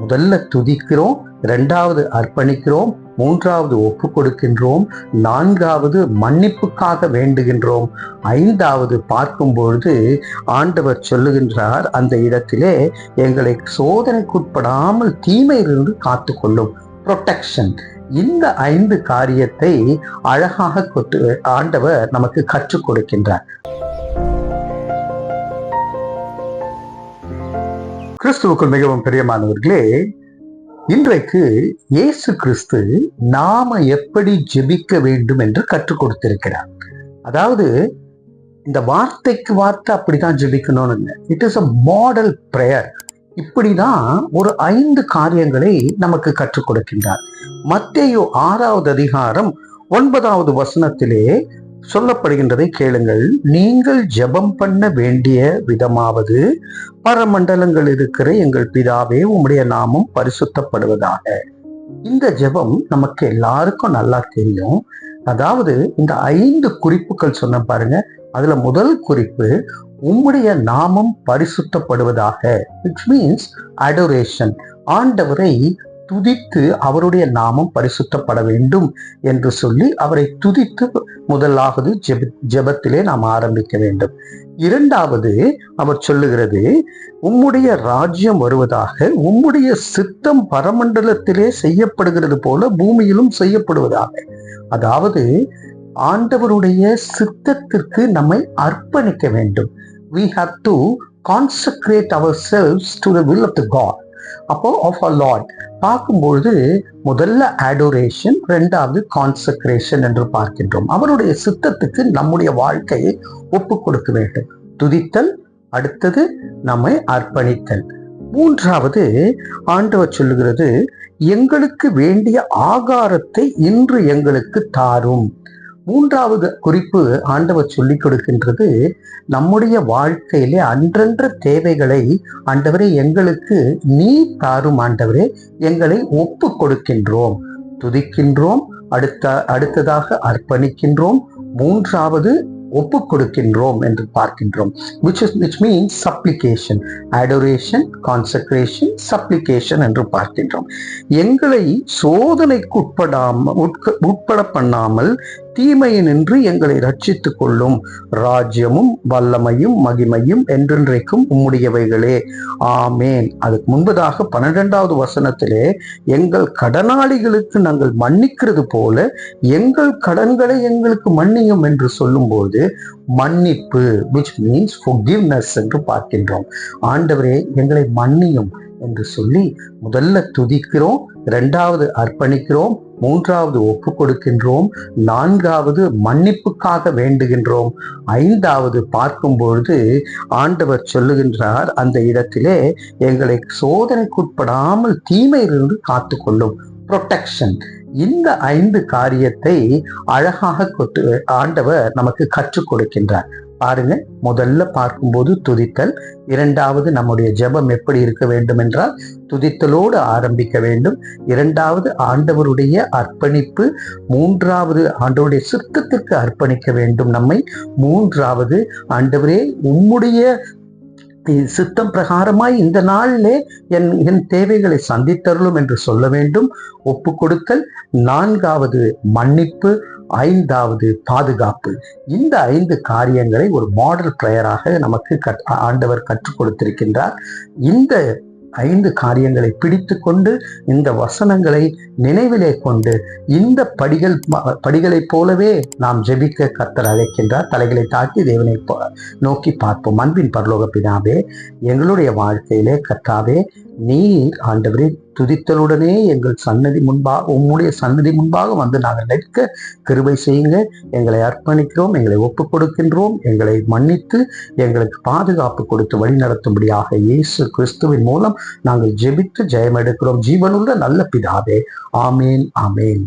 முதல்ல துதிக்கிறோம் இரண்டாவது அர்ப்பணிக்கிறோம் மூன்றாவது ஒப்பு கொடுக்கின்றோம் நான்காவது மன்னிப்புக்காக வேண்டுகின்றோம். ஐந்தாவது பார்க்கும் பொழுது ஆண்டவர் சொல்லுகின்றார் அந்த இடத்திலே எங்களை சோதனைக்குட்படாமல் தீமையிலிருந்து காத்துக்கொள்ளும். ப்ரொடெக்ஷன் இந்த ஐந்து காரியத்தை அழகாக கொட்டு ஆண்டவர் நமக்கு கற்றுக் கொடுக்கின்றார். கிறிஸ்துவுக்குள் மிகவும் பிரியமானவர்களே இன்றைக்கு இயேசு கிறிஸ்து நாம எப்படி ஜெபிக்க வேண்டும் என்று கற்றுக் கொடுத்திருக்கிறார். அதாவது இந்த வார்த்தைக்கு வார்த்தை அப்படிதான் ஜெபிக்கணும்னு it is a model prayer இப்படிதான் ஒரு ஐந்து காரியங்களை நமக்கு கற்றுக் கொடுக்கின்றார். மத்தேயோ ஆறாவது அதிகாரம் ஒன்பதாவது வசனத்திலே சொல்லப்படுகின்றதை கேளுங்கள். நீங்கள் ஜெபம் பண்ண வேண்டிய விதமாவது பரமண்டலங்கள் இருக்கிற எங்கள் பிதாவே உம்முடைய நாமம் பரிசுத்தப்படுவதாக. இந்த ஜெபம் நமக்கு எல்லாருக்கும் நல்லா தெரியும். அதாவது இந்த ஐந்து குறிப்புகள் சொன்ன பாருங்க. அதுல முதல் குறிப்பு உம்முடைய நாமம் பரிசுத்தப்படுவதாக. இட் மீன்ஸ் அடோரேஷன் ஆண்டவரை துதித்து அவருடைய நாமம் பரிசுத்தப்பட வேண்டும் என்று சொல்லி அவரை துதித்து முதலாவது ஜெப ஜெபத்திலே நாம் ஆரம்பிக்க வேண்டும். இரண்டாவது அவர் சொல்லுகிறது உம்முடைய ராஜ்யம் வருவதாக உம்முடைய சித்தம் பரமண்டலத்திலே செய்யப்படுகிறது போல பூமியிலும் செய்யப்படுவதாக. அதாவது ஆண்டவருடைய சித்தத்திற்கு நம்மை அர்ப்பணிக்க வேண்டும். We have to consecrate ourselves to the will of the God அப்போ ஆஃப் அ லார்ட் பார்க்கும்பொழுது முதல்ல அடோரேஷன் ரெண்டாவது கான்சக்ரேஷன் என்று பார்க்கின்றோம். அவருடைய சித்தத்துக்கு நம்முடைய வாழ்க்கையை ஒப்பு கொடுக்க வேண்டும். துதித்தல் அடுத்தது நம்மை அர்ப்பணித்தல். மூன்றாவது ஆண்டவர் சொல்லுகிறது எங்களுக்கு வேண்டிய ஆகாரத்தை இன்று எங்களுக்கு தாரும். மூன்றாவது குறிப்பு ஆண்டவர் சொல்லிக் கொடுக்கின்றது நம்முடைய வாழ்க்கையிலே அன்றன்ற தேவைகளை ஆண்டவரே எங்களுக்கு நீ தாரும் ஆண்டவரே எங்களை ஒப்பு கொடுக்கின்றோம். துதிக்கின்றோம் அடுத்த அடுத்ததாக அர்ப்பணிக்கின்றோம் மூன்றாவது ஒப்பு கொடுக்கின்றோம் என்று பார்க்கின்றோம். Which is which means supplication adoration concentration supplication என்று பார்க்கின்றோம். எங்களை சோதனைக்கு உட்படாம உட்க- உட்பட பண்ணாமல் தீமையினின்று எங்களை ரட்சித்துக் கொள்ளும் ராஜ்யமும் வல்லமையும் மகிமையும் என்றென்றைக்கும் உம்முடையவைகளே. ஆமேன். அதுக்கு முன்பதாக பன்னிரெண்டாவது வசனத்திலே எங்கள் கடனாளிகளுக்கு நாங்கள் மன்னிக்கிறது போல எங்கள் கடன்களை எங்களுக்கு மன்னியும் என்று சொல்லும்போது மன்னிப்பு விச் மீன்ஸ் forgiveness என்று பார்க்கின்றோம். ஆண்டவரே எங்களை மன்னியும். என்று சொல்லி முதல்ல துதிக்கிறோம் இரண்டாவது அர்ப்பணிக்கிறோம் மூன்றாவது ஒப்பு கொடுக்கின்றோம் நான்காவது மன்னிப்புக்காக வேண்டுகின்றோம். ஐந்தாவது பார்க்கும் பொழுது ஆண்டவர் சொல்லுகின்றார் அந்த இடத்திலே எங்களை சோதனைக்குட்படாமல் தீமையிலிருந்து காத்துக்கொள்ளும். ப்ரொடெக்ஷன் இந்த ஐந்து காரியத்தை அழகாக கொட்டு ஆண்டவர் நமக்கு கற்றுக் கொடுக்கின்றார். பாருங்க. முதல்ல பார்க்கும்போது துதித்தல் இரண்டாவது நம்முடைய ஜெபம் எப்படி இருக்க வேண்டும் என்றால் துதித்தலோடு ஆரம்பிக்க வேண்டும். இரண்டாவது ஆண்டவருடைய அர்ப்பணிப்பு மூன்றாவது ஆண்டவருடைய சித்தத்திற்கு அர்ப்பணிக்க வேண்டும் நம்மை. மூன்றாவது ஆண்டவரே உம்முடைய சித்தம் பிரகாரமாய் இந்த நாளிலே என் என் தேவைகளை சந்தித்தருளும் என்று சொல்ல வேண்டும். ஒப்பு கொடுத்தல். நான்காவது மன்னிப்பு. ஐந்தாவது பாதுகாப்பு. இந்த ஐந்து காரியங்களை ஒரு மாடல் பிரேயராக நமக்கு கற்- ஆண்டவர் கற்றுக் கொடுத்திருக்கின்றார். இந்த ஐந்து காரியங்களை பிடித்து கொண்டு இந்த வசனங்களை நினைவிலே கொண்டு இந்த படிகள் படிகளைப் போலவே நாம் ஜெபிக்க கர்த்தர் அழைக்கின்றார். தலைகளை தாக்கி தேவனை நோக்கி பார்ப்போம். அன்பின் பரலோக பிதாவே எங்களுடைய வாழ்க்கையிலே கத்தாவே நீர் ஆண்டவரே துதித்தலுடனே எங்கள் சன்னதி முன்பாக உம்முடைய சன்னதி முன்பாக வந்து நாங்கள் நிற்க கிருபை செய்யுங்க. எங்களை அர்ப்பணிக்கிறோம் எங்களை ஒப்புக் கொடுக்கின்றோம் எங்களை மன்னித்து எங்களுக்கு பாதுகாப்பு கொடுத்து வழி நடத்தும்படியாக இயேசு கிறிஸ்துவின் மூலம் நாங்கள் ஜெபித்து ஜெயம் எடுக்கிறோம் ஜீவனுள்ள நல்ல பிதாவே. ஆமேன் ஆமேன்.